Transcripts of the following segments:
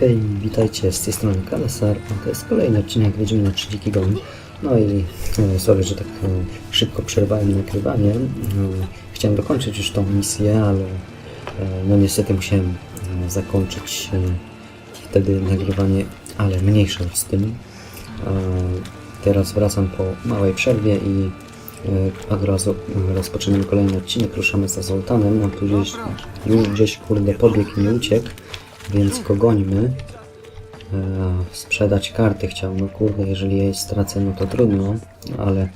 hej, witajcie, z tej strony Kalasar, a to jest kolejny odcinek Wiedźmina 3 Dziki Gon. No i e, sorry, że tak e, szybko przerwałem nagrywanie. E, Chciałem dokończyć już tą misję, ale no niestety musiałem zakończyć wtedy nagrywanie, ale mniejsza już z tym. Teraz wracam po małej przerwie i od razu rozpoczynamy kolejny odcinek, ruszamy za Zoltanem, no tu gdzieś, już gdzieś kurde pobiegł nie uciekł. Więc go gońmy. E, sprzedać karty chciał. No kurde, jeżeli je stracę, no to trudno, ale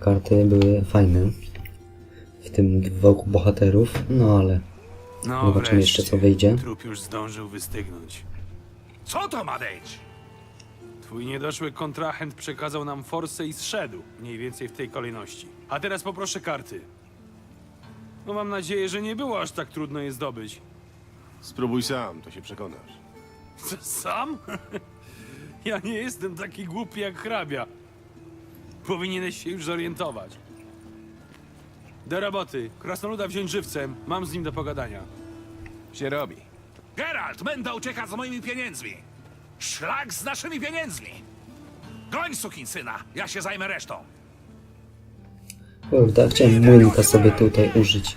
karty były fajne. W tym wokół bohaterów, no ale No zobaczymy jeszcze co wyjdzie. Trup już zdążył wystygnąć. Co to ma być? Twój niedoszły kontrahent przekazał nam forsę i zszedł. Mniej więcej w tej kolejności. A teraz poproszę karty. No mam nadzieję, że nie było aż tak trudno je zdobyć. Spróbuj sam, to się przekonasz. Co, sam? ja nie jestem taki głupi jak hrabia. Powinieneś się już zorientować. Do roboty. Krasnoluda wziąć żywcem. Mam z nim do pogadania. Się robi. Geralt, będę uciekać z moimi pieniędzmi. Szlak z naszymi pieniędzmi. Goń, sukinsyna, ja się zajmę resztą. Kurde, chciałem młynka sobie tutaj użyć.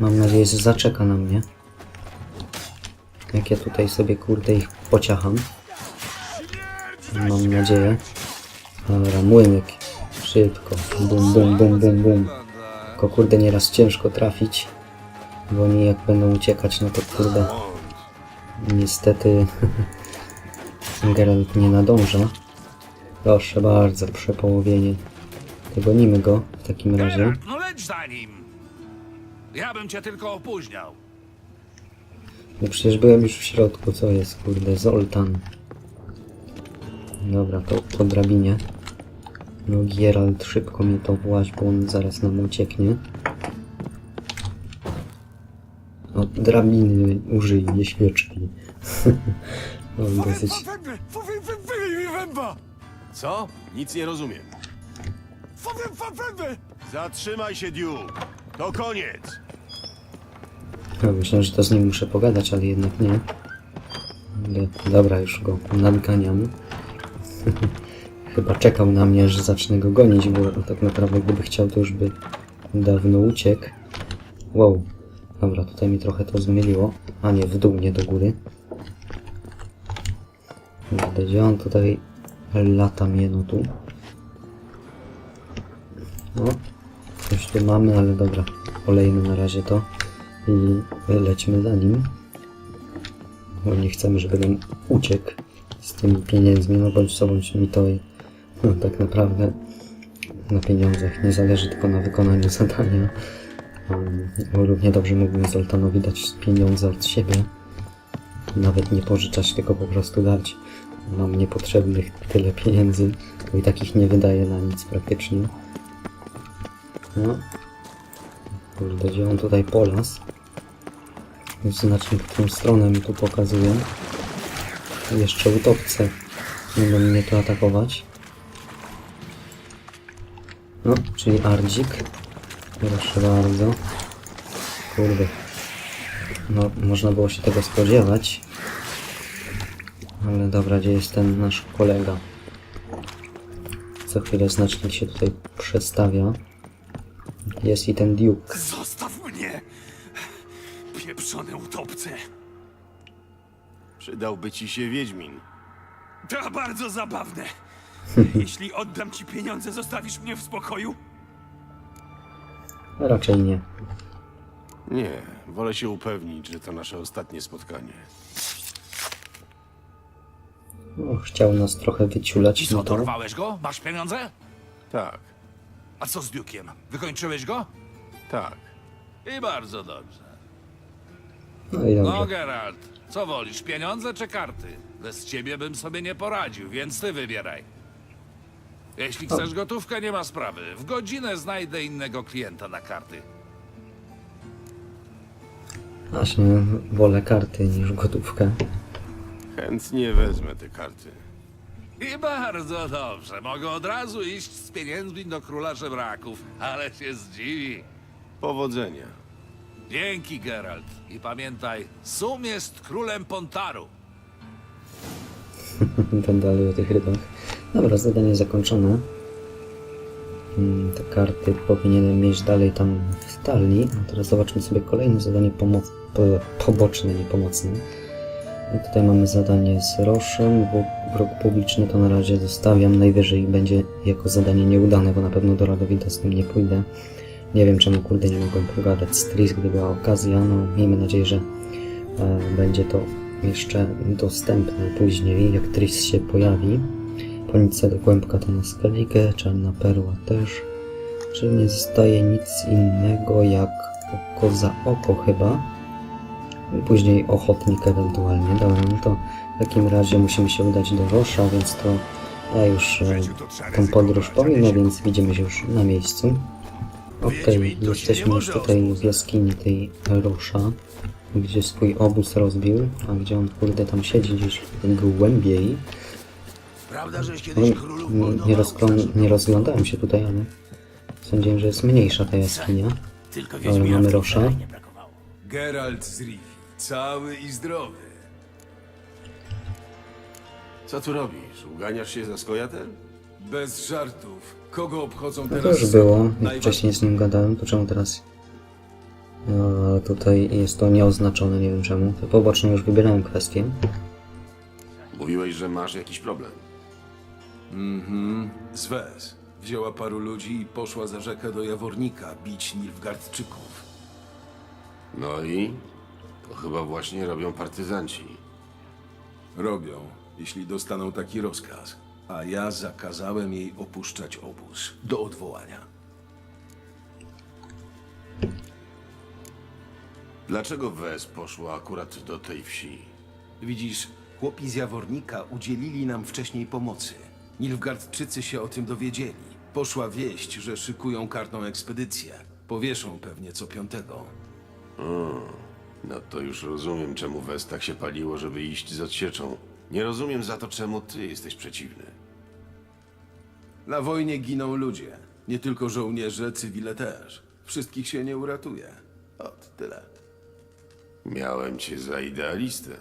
Mam nadzieję, że zaczeka na mnie. Jak ja tutaj sobie kurde ich pociacham. Mam nadzieję. Dobra, młynek. Szybko. Bum, bum, bum, bum, bum. Tylko kurde nieraz ciężko trafić. Bo oni jak będą uciekać, no to kurde. Niestety Geralt nie nadąża. Proszę bardzo, przepołowienie. To gonimy go w takim razie. No leć za nim. Ja bym cię tylko opóźniał. No przecież byłem już w środku, co jest, kurde, Zoltan. Dobra, to po drabinie. No Geralt, szybko mi to właź, bo on zaraz nam ucieknie. O, drabiny użyj, nie świeczki. no, dosyć... Co? Nic nie rozumiem. Zatrzymaj się, Duke. To koniec. No, myślałem, że to z nim muszę pogadać, ale jednak nie. Dobra, już go nadganiam. Chyba czekał na mnie, że zacznę go gonić, bo tak naprawdę gdyby chciał, to już by dawno uciekł. Wow. Dobra, tutaj mi trochę to zmyliło. A nie, w dół, nie do góry. Kurde, Gdzie on tutaj lata mnie, no tu. No, coś tu mamy, ale dobra. Olejmy na razie to i lećmy za nim. Bo nie chcemy, żeby nam uciekł z tymi pieniędzmi, no bądź co bądź mi to no, tak naprawdę na pieniądzach nie zależy tylko na wykonaniu zadania. Um, równie dobrze mógłbym Zoltanowi dać pieniądze od siebie. Nawet nie pożyczać, tylko po prostu dać. Mam niepotrzebnych tyle pieniędzy, i takich nie wydaje na nic praktycznie. No, Kurde, gdzie on tutaj polas? Znacznie w którą stronę mi tu pokazuje. Jeszcze utopce będą mnie tu atakować. No, czyli Ardzik. Proszę bardzo. Kurde. No, można było się tego spodziewać. Ale dobra, gdzie jest ten nasz kolega? Co chwilę znacznie się tutaj przestawia. Jest i ten Duke. Przydałby ci się Wiedźmin. To bardzo zabawne. Jeśli oddam ci pieniądze, zostawisz mnie w spokoju? Raczej nie. Nie, wolę się upewnić, że to nasze ostatnie spotkanie. No, chciał nas trochę I wyciulać, co, no to... dorwałeś go? Masz pieniądze? Tak, A co z Duke'iem? Wykończyłeś go? tak. I bardzo dobrze. No i No, dobrze. Geralt, co wolisz, pieniądze czy karty? Bez ciebie bym sobie nie poradził, więc ty wybieraj. Jeśli chcesz gotówkę, nie ma sprawy. W godzinę znajdę innego klienta na karty. Właśnie wolę karty niż gotówkę. Chętnie wezmę te karty. I bardzo dobrze. Mogę od razu iść z pieniędzmi do króla żebraków, ale się zdziwi. Powodzenia. Dzięki, Geralt. I pamiętaj, Sum jest królem Pontaru. Tam dalej o tych rybach. Dobra, zadanie zakończone. Mm, Te karty powinienem mieć dalej tam w talii. A teraz zobaczmy sobie kolejne zadanie pomo- po- poboczne, nie pomocne. I tutaj mamy zadanie z Roszem. Wróg- Wróg publiczny to na razie zostawiam. Najwyżej będzie jako zadanie nieudane, bo na pewno do Radowida z tym nie pójdę. Nie wiem czemu kurde nie mogłem pogadać z Tris, gdy była okazja. No miejmy nadzieję, że e, będzie to jeszcze dostępne później, jak Tris się pojawi. Policja do kłębka to na skalikę, czarna perła też. Czyli nie zostaje nic innego jak oko za oko chyba. I później ochotnik ewentualnie. Dobra, no to w takim razie musimy się udać do Rosza, więc to ja już e, tą podróż pominę, więc widzimy się już na miejscu. Okej, jesteśmy już tutaj w jaskini tej Rosza, gdzie swój obóz rozbił, a gdzie on kurde tam siedzi gdzieś głębiej. Prawda, że No, nie, nie, rozglą- nie rozglądałem się tutaj, ale sądziłem, że jest mniejsza ta jaskinia. Tylko Ale mamy Rosza. Geralt z Rivi, cały i zdrowy. Co tu robisz? Uganiasz się za skojatel? Bez żartów. Kogo obchodzą No teraz? to już było, jak wcześniej z nim gadałem, to czemu teraz... A, tutaj jest to nieoznaczone, nie wiem czemu. Te poboczne już wybierałem kwestię. Mówiłeś, że masz jakiś problem. Mhm. Zwez. Wzięła paru ludzi i poszła za rzekę do Jawornika bić Nilfgardczyków. No i? To chyba właśnie robią partyzanci. Robią, jeśli dostaną taki rozkaz. A ja zakazałem jej opuszczać obóz. Do odwołania. Dlaczego Wes poszła akurat do tej wsi? Widzisz, chłopi z Jawornika udzielili nam wcześniej pomocy. Nilfgardczycy się o tym dowiedzieli. Poszła wieść, że szykują kartą ekspedycję. Powieszą pewnie co piątego. No to już rozumiem, czemu Wes tak się paliło, żeby iść z odsieczą. Nie rozumiem za to, czemu ty jesteś przeciwny. Na wojnie giną ludzie. Nie tylko żołnierze, cywile też. Wszystkich się nie uratuje. Ot, tyle. Miałem cię za idealistę.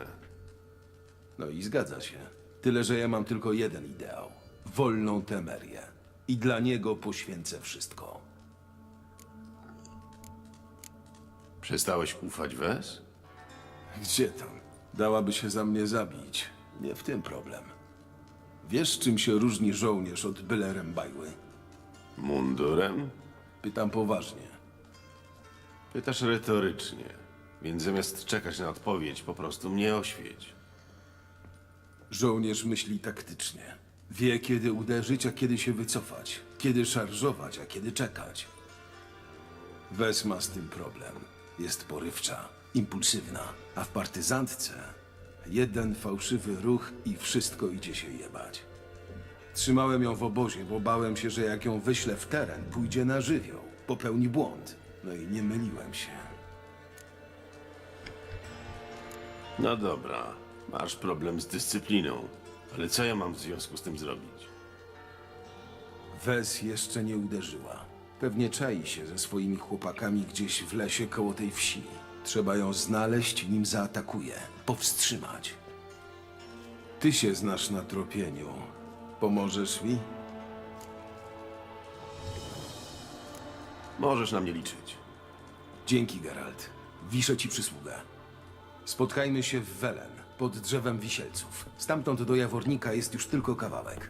No i zgadza się. Tyle, że ja mam tylko jeden ideał. Wolną Temerię. I dla niego poświęcę wszystko. Przestałeś ufać Wes? Gdzie tam? Dałaby się za mnie zabić. Nie w tym problem. Wiesz, czym się różni żołnierz od byle rębajły? Mundurem? Pytam poważnie. Pytasz retorycznie, więc zamiast czekać na odpowiedź, po prostu mnie oświeć. Żołnierz myśli taktycznie. Wie, kiedy uderzyć, a kiedy się wycofać. Kiedy szarżować, a kiedy czekać. Wes ma z tym problem. Jest porywcza, impulsywna, a w partyzantce jeden fałszywy ruch i wszystko idzie się jebać. Trzymałem ją w obozie, bo bałem się, że jak ją wyślę w teren, pójdzie na żywioł, popełni błąd. No i nie myliłem się. No dobra, masz problem z dyscypliną, ale co ja mam w związku z tym zrobić? Wes jeszcze nie uderzyła. Pewnie czai się ze swoimi chłopakami gdzieś w lesie koło tej wsi. Trzeba ją znaleźć, nim zaatakuje. Powstrzymać. Ty się znasz na tropieniu. Pomożesz mi? Możesz na mnie liczyć. Dzięki, Geralt. Wiszę ci przysługę. Spotkajmy się w Welen, pod drzewem wisielców. Stamtąd do Jawornika jest już tylko kawałek.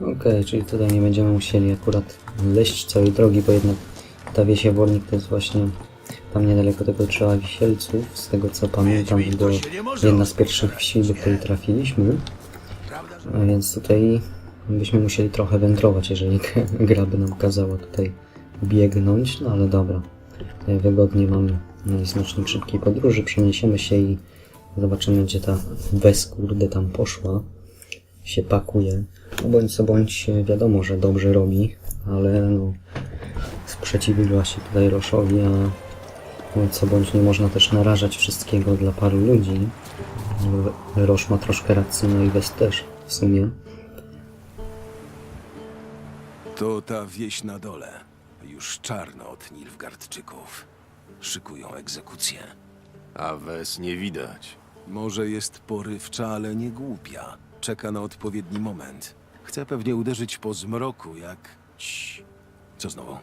Okej, czyli tutaj nie będziemy musieli akurat leść całej drogi, bo jednak ta wieś Jawornik to jest właśnie tam niedaleko tego drzewa wisielców, z tego co pamiętam, była jedna z pierwszych wsi, do której trafiliśmy. A więc tutaj byśmy musieli trochę wędrować, jeżeli gra by nam kazała tutaj biegnąć, no ale dobra. Wygodnie mamy znacznik szybkiej podróży, przeniesiemy się i zobaczymy, gdzie ta Wes kurde tam poszła się pakuje. No bądź co bądź wiadomo, że dobrze robi, ale no sprzeciwiła się tutaj Roszowi, a co bądź nie można też narażać wszystkiego dla paru ludzi. Rosz ma troszkę racji, no i Wes też w sumie. To ta wieś na dole. Już czarno od Nilfgardczyków. Szykują egzekucję. A Wes nie widać. Może jest porywcza, ale nie głupia. Czeka na odpowiedni moment. Chce pewnie uderzyć po zmroku, jak... Cii. Co znowu?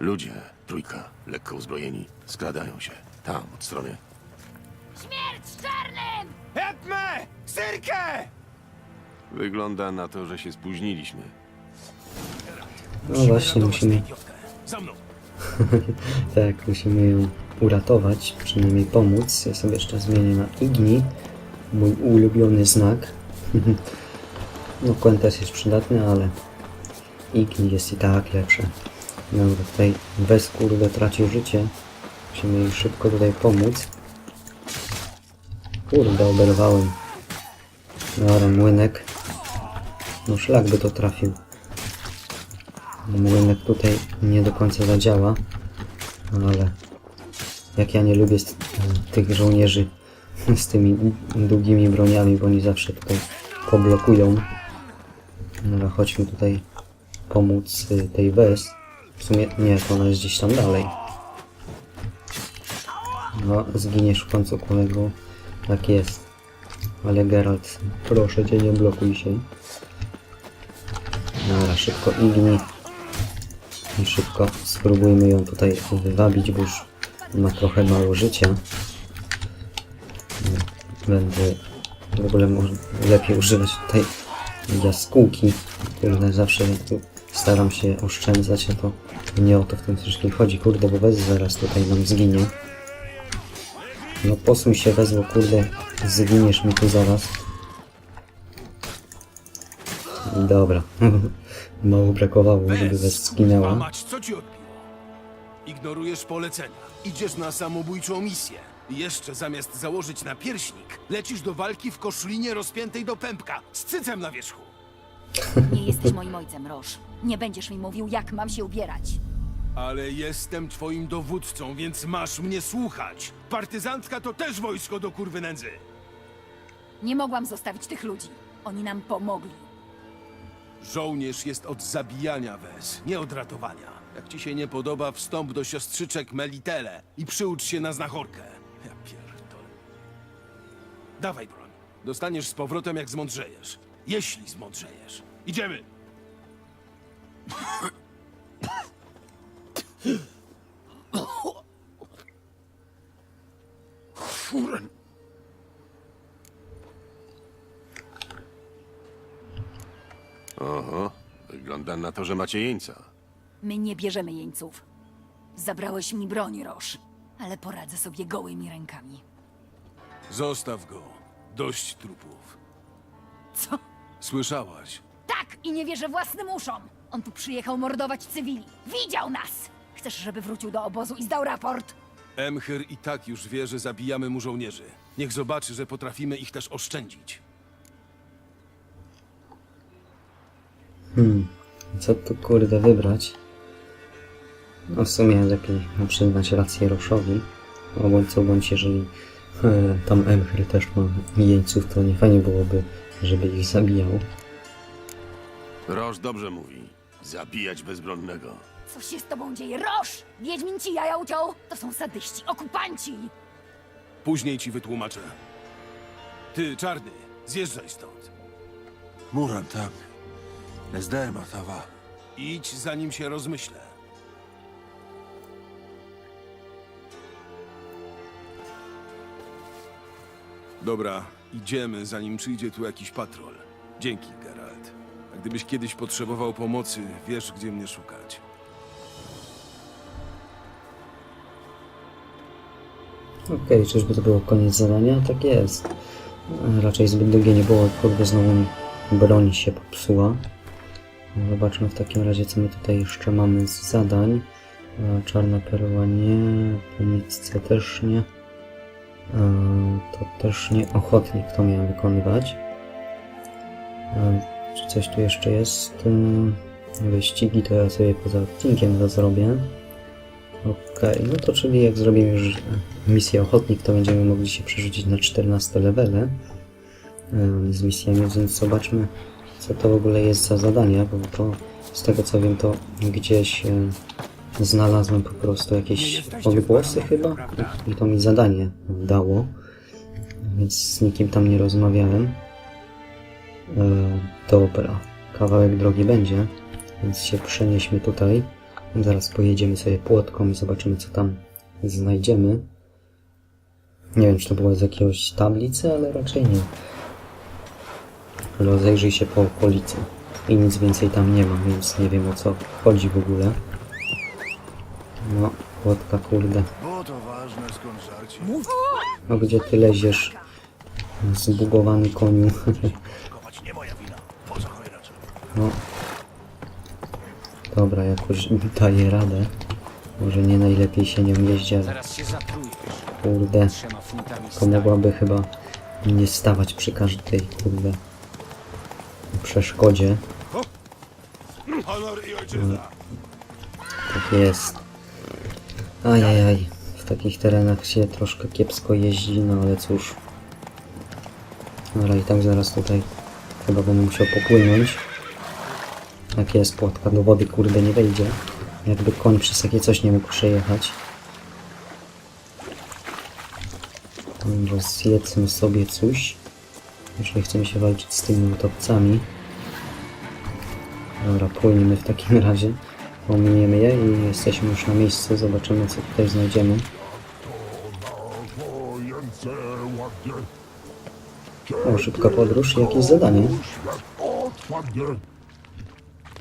Ludzie, trójka, lekko uzbrojeni, skradają się. Tam, od strony. Śmierć czarnym! Edme! Syrkę! Wygląda na to, że się spóźniliśmy. No właśnie, musimy, Za mną! tak, musimy ją uratować, przynajmniej pomóc. Ja sobie jeszcze zmienię na Igni, mój ulubiony znak. No, Quentes jest przydatny, ale Igni jest i tak lepsze. Dobra, tutaj bez kurde tracił życie. Musimy jej szybko tutaj pomóc. Kurde, oberwałem. Dobra, młynek. No szlak by to trafił. No, Młynek tutaj nie do końca zadziała. Ale jak ja nie lubię tych żołnierzy z tymi długimi broniami, bo oni zawsze tutaj poblokują. Dobra, chodźmy tutaj pomóc y, tej Wes. W sumie nie, to ona jest gdzieś tam dalej. No, zginiesz w końcu kolego. Tak jest. Ale Geralt, proszę cię, nie blokuj się. Dobra, szybko Igni. I szybko spróbujmy ją tutaj wywabić, bo już ma trochę mało życia. Będę w ogóle lepiej używać tutaj jaskółki, które zawsze tu staram się oszczędzać, a to nie o to w tym wszystkim chodzi. Kurde, bo Wez zaraz tutaj nam zginie. No posuń się Wez, bo kurde, zginiesz mi tu zaraz. Dobra. Mało brakowało, żeby Wez zginęła. Mać, co ci odbiło? Ignorujesz polecenia. Idziesz na samobójczą misję. Jeszcze zamiast założyć na pierśnik, lecisz do walki w koszlinie rozpiętej do pępka, z cycem na wierzchu. Nie jesteś moim ojcem, Roż. Nie będziesz mi mówił, jak mam się ubierać. Ale jestem twoim dowódcą, więc masz mnie słuchać. Partyzantka to też wojsko do kurwy nędzy. Nie mogłam zostawić tych ludzi. Oni nam pomogli. Żołnierz jest od zabijania wez, nie od ratowania. Jak ci się nie podoba, wstąp do siostrzyczek Melitele i przyucz się na znachorkę. Ja pierdolę. Dawaj broń. Dostaniesz z powrotem, jak zmądrzejesz. Jeśli zmądrzejesz. Idziemy! Oho, wygląda na to, że macie jeńca. My nie bierzemy jeńców. Zabrałeś mi broń, Roż. Ale poradzę sobie gołymi rękami. Zostaw go. Dość trupów. Co? Słyszałaś? Tak! I nie wierzę własnym uszom! On tu przyjechał mordować cywili. Widział nas! Chcesz, żeby wrócił do obozu i zdał raport? Emhyr i tak już wie, że zabijamy mu żołnierzy. Niech zobaczy, że potrafimy ich też oszczędzić. Co tu kurde wybrać? No w sumie lepiej przyznać rację Roszowi. No bądź co bądź, jeżeli e, tam Emhyr też ma jeńców, to nie fajnie byłoby, żeby ich zabijał. Roż dobrze mówi. Zabijać bezbronnego. Co się z tobą dzieje? Roż! Wiedźmin ci jaja uciął? To są sadyści, okupanci! Później ci wytłumaczę. Ty, czarny, zjeżdżaj stąd. Muran, tak. Nezderma tawa. Idź, zanim się rozmyślę. Dobra, idziemy, zanim przyjdzie tu jakiś patrol. Dzięki, Geralt. A gdybyś kiedyś potrzebował pomocy, wiesz, gdzie mnie szukać. Okej, czyżby to było koniec zadania? Tak jest. Raczej zbyt długie nie było, kurde znowu mi broń się popsuła. Zobaczmy w takim razie, co my tutaj jeszcze mamy z zadań. Czarna perła nie, pomnicce też nie. E, To też nie. Ochotnik to miałem wykonywać. E, Czy coś tu jeszcze jest? E, Wyścigi to ja sobie poza odcinkiem to zrobię. Okej, no to czyli jak zrobimy już misję ochotnik, to będziemy mogli się przerzucić na 14 levele z misjami, więc zobaczmy co to w ogóle jest za zadanie, bo to z tego co wiem to gdzieś znalazłem po prostu jakieś odgłosy chyba i to mi zadanie dało, więc z nikim tam nie rozmawiałem. E, dobra, kawałek drogi będzie, więc się przenieśmy tutaj. Zaraz pojedziemy sobie płotką i zobaczymy co tam znajdziemy. Nie wiem czy to było z jakiegoś tablicy, ale raczej nie. Rozejrzyj się po okolicy. I nic więcej tam nie ma, więc nie wiem o co chodzi w ogóle. No, płotka kurde. Bo to ważne skąd żarcie. No gdzie ty leziesz? Zbugowany koniu. No. Dobra, jakoś daję radę. Może nie najlepiej się nią jeździ, ale Zaraz się zatrujesz kurde, to mogłaby chyba nie stawać przy każdej kurde przeszkodzie. Ojczyzna. Tak jest. Ajajaj. W takich terenach się troszkę kiepsko jeździ, no ale cóż. Dobra, i tak zaraz tutaj chyba będę musiał popłynąć. Jak jest płotka do wody, kurde, nie wejdzie. Jakby koń przez takie coś nie mógł przejechać. Dobra, zjedzmy sobie coś. Jeżeli chcemy się walczyć z tymi utopcami. Dobra, płyniemy w takim razie. Ominiemy je i jesteśmy już na miejscu. Zobaczymy, co tutaj znajdziemy. O, szybka podróż i jakieś zadanie.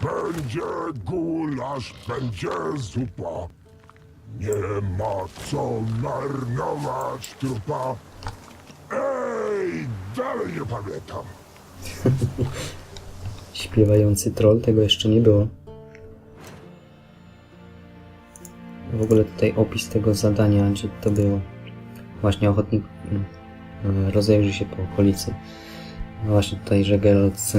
Będzie gulasz, będzie zupa. Nie ma co marnować trupa. Ej, dalej nie pamiętam. Śpiewający troll, tego jeszcze nie było. W ogóle tutaj opis tego zadania, gdzie to było. Właśnie ochotnik mm, rozejrzy się po okolicy. No właśnie tutaj, że Geralt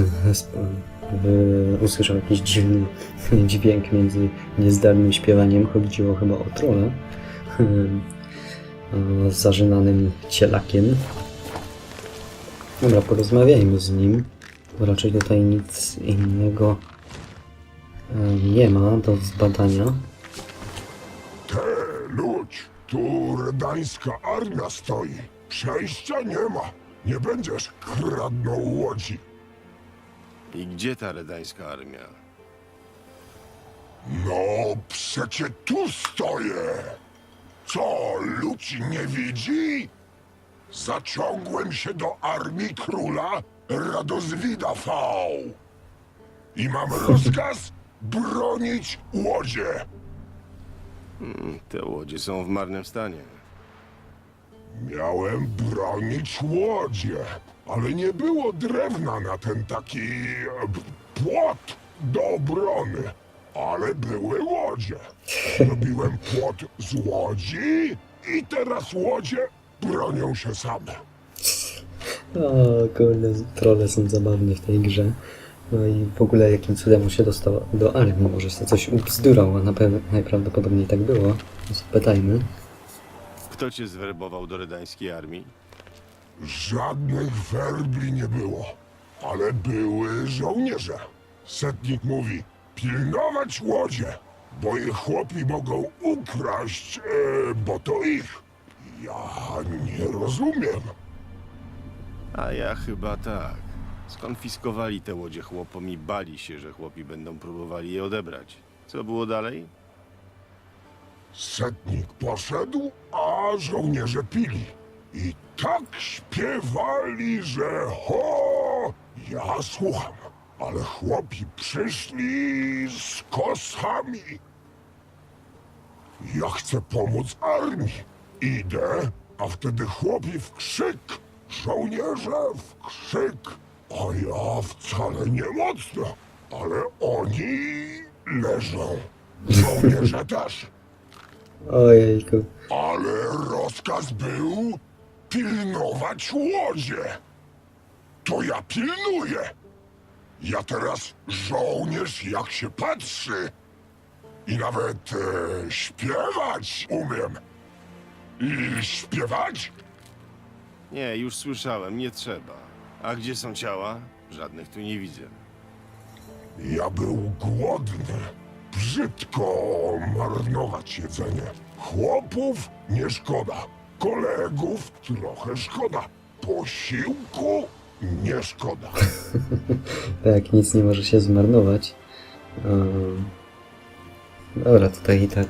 usłyszał jakiś dziwny dźwięk między niezdarnym śpiewaniem. Chodziło chyba o trolla o zażynanym cielakiem. Dobra, porozmawiajmy z nim. Raczej tutaj nic innego nie ma do zbadania. Ludź, tu redańska armia stoi. Przejścia nie ma. Nie będziesz kradną łodzi. I gdzie ta redańska armia? No, przecie tu stoję. Co, ludzi nie widzi? Zaciągłem się do armii króla Radozwida V. I mam rozkaz bronić łodzie. Te łodzie są w marnym stanie. Miałem bronić łodzie, ale nie było drewna na ten taki e, płot do obrony. Ale były łodzie. Zrobiłem płot z łodzi i teraz łodzie bronią się same. O kurde, trolle są zabawne w tej grze. No i w ogóle jakim cudem on się dostał do armii? Może się coś ubzdurał, a na pewno najprawdopodobniej tak było. Zapytajmy. Kto cię zwerbował do redańskiej armii? Żadnych werbli nie było, ale były żołnierze. Setnik mówi, pilnować łodzie, bo ich chłopi mogą ukraść, e, bo to ich. Ja nie rozumiem. A ja chyba tak. Skonfiskowali te łodzie chłopom i bali się, że chłopi będą próbowali je odebrać. Co było dalej? Setnik poszedł, a żołnierze pili. I tak śpiewali, że ho! Ja słucham, ale chłopi przyszli z kosami. Ja chcę pomóc armii. Idę, a wtedy chłopi w krzyk, żołnierze w krzyk. A ja wcale nie mocno, ale oni leżą. Żołnierze też. Ojejku. Ale rozkaz był pilnować łodzie. To ja pilnuję. Ja teraz żołnierz jak się patrzy. I nawet e, śpiewać umiem. I śpiewać? Nie, już słyszałem, nie trzeba. A gdzie są ciała? Żadnych tu nie widzę. Ja był głodny. brzydko marnować jedzenie. Chłopów nie szkoda, kolegów trochę szkoda, posiłku nie szkoda. Tak, nic nie może się zmarnować. Um, dobra, tutaj i tak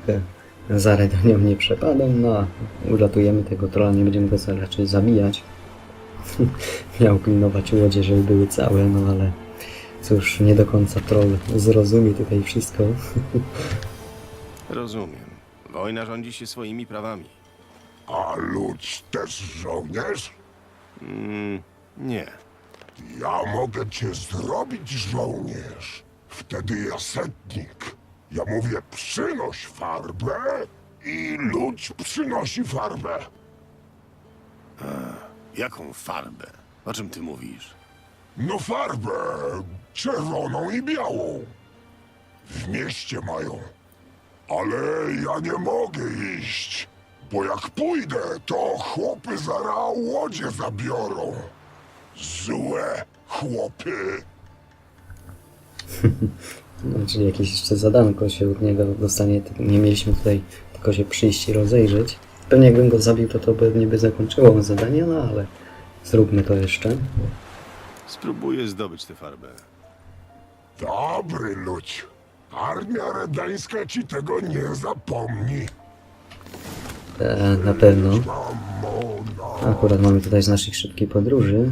e, Zary do nią nie przepadą, no a uratujemy tego trolla, nie będziemy go za- raczej zabijać. Miał pilnować łodzie, żeby były całe, no ale cóż, nie do końca troll zrozumie tutaj wszystko. Rozumiem. Wojna rządzi się swoimi prawami. A ludź też żołnierz? Mm, nie. Ja mogę cię zrobić żołnierz. Wtedy ja setnik. Ja mówię przynoś farbę i ludź przynosi farbę. Jaką farbę? O czym ty mówisz? No farbę czerwoną i białą. W mieście mają. Ale ja nie mogę iść, bo jak pójdę, to chłopy zara łodzie zabiorą. Złe chłopy. No, czyli jakieś jeszcze zadanko się od niego dostanie. Nie mieliśmy tutaj tylko się przyjść i rozejrzeć. Pewnie jakbym go zabił, to to pewnie by zakończyło zadanie, no ale zróbmy to jeszcze. Spróbuję zdobyć tę farbę. Dobry ludź. Armia redańska ci tego nie zapomni. E, na pewno. Akurat mamy tutaj znacznik szybkiej podróży.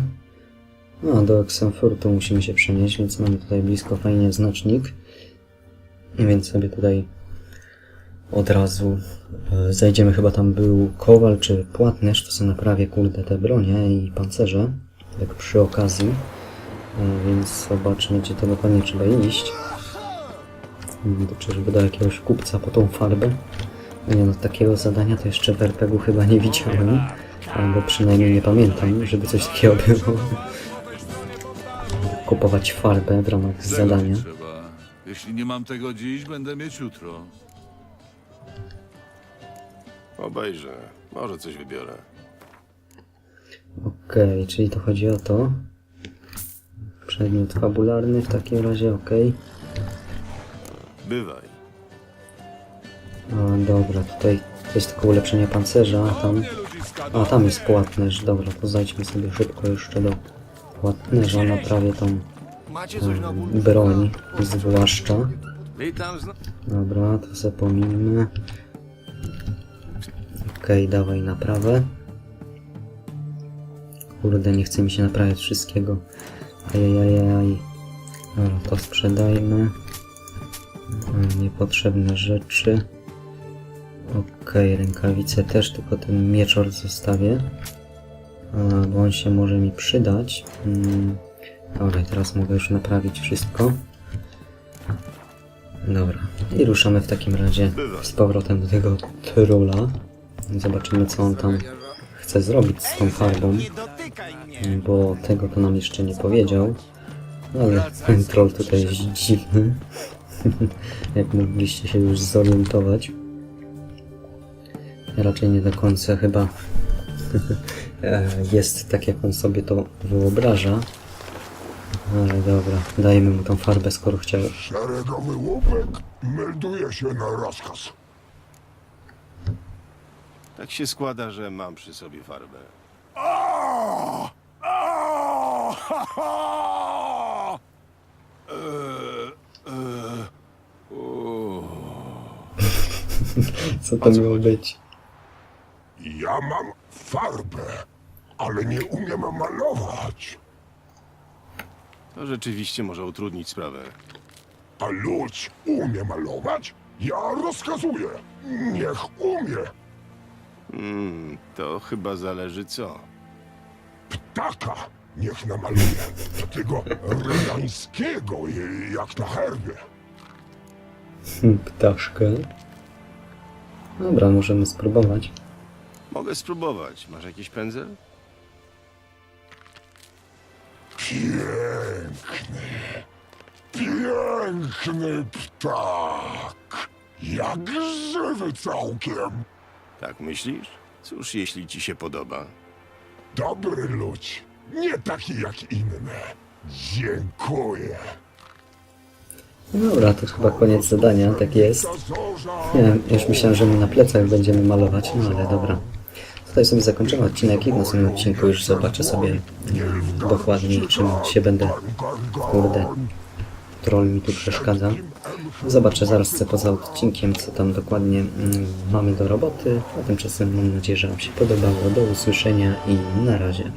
No, do Oxenfurtu musimy się przenieść, więc mamy tutaj blisko fajnie znacznik. Więc sobie tutaj od razu e, zajdziemy. Chyba tam był kowal czy płatnerz, to sobie naprawię kurde te bronie i pancerze. Tak przy okazji. E, Więc zobaczmy, gdzie to dokładnie trzeba iść. Mm, to Czyżby do jakiegoś kupca po tą farbę? No nie no, takiego zadania to jeszcze w RPG-u chyba nie widziałem. Albo przynajmniej nie pamiętam, żeby coś takiego było. Kupować farbę w ramach zadania. Jeśli nie mam tego dziś, będę mieć jutro. Obejrzę. Może coś wybiorę. Okej, czyli to chodzi o to. Przedmiot fabularny w takim razie, okej. Bywaj. O, dobra, tutaj to jest tylko ulepszenie pancerza, a tam... A, tam jest płatnerz, dobra, to zajdźmy sobie szybko jeszcze do płatnerza, naprawię tą em, broń, zwłaszcza. Witam znowu. Dobra, to sobie pominimy. Okej, dawaj naprawę. Kurde, nie chce mi się naprawiać wszystkiego. Ajajajaj. Dobra, to sprzedajmy. E, Niepotrzebne rzeczy. Okej, rękawice też, tylko ten mieczor zostawię. Bo on się może mi przydać. Mm, Dobra, teraz mogę już naprawić wszystko. Dobra, i ruszamy w takim razie z powrotem do tego trolla. Zobaczymy, co on tam chce zrobić z tą farbą, bo tego to nam jeszcze nie powiedział. Ale ten troll tutaj jest dziwny, jak mogliście się już zorientować. Raczej nie do końca chyba e, jest tak, jak on sobie to wyobraża. Ale dobra, dajmy mu tą farbę, skoro chciał, Szeregowy łupek melduje się na rozkaz. Tak się składa, że mam przy sobie farbę. A! A! Ha, ha! co to miało być. Ja mam farbę, ale nie umiem malować. To rzeczywiście może utrudnić sprawę. A ludź umie malować? Ja rozkazuję. Niech umie. Hmm, to chyba zależy co. Ptaka niech namaluje. Tego rydańskiego, jak na herbie. Hmm, Ptaszkę. Dobra, możemy spróbować. Mogę spróbować. Masz jakiś pędzel? Piękny, piękny ptak. Jak żywy całkiem. Tak myślisz? Cóż, jeśli ci się podoba. Dobry ludź, nie taki jak inne. Dziękuję. Dobra, to chyba koniec zadania, tak jest. Nie wiem, już myślałem, że my na plecach będziemy malować, no ale dobra. Tutaj sobie zakończymy odcinek i w następnym odcinku już zobaczę sobie dokładniej, czym się będę... Kurde, troll mi tu przeszkadza. Zobaczę zaraz co poza odcinkiem, co tam dokładnie mm, mamy do roboty. A tymczasem mam nadzieję, że Wam się podobało. Do usłyszenia i na razie.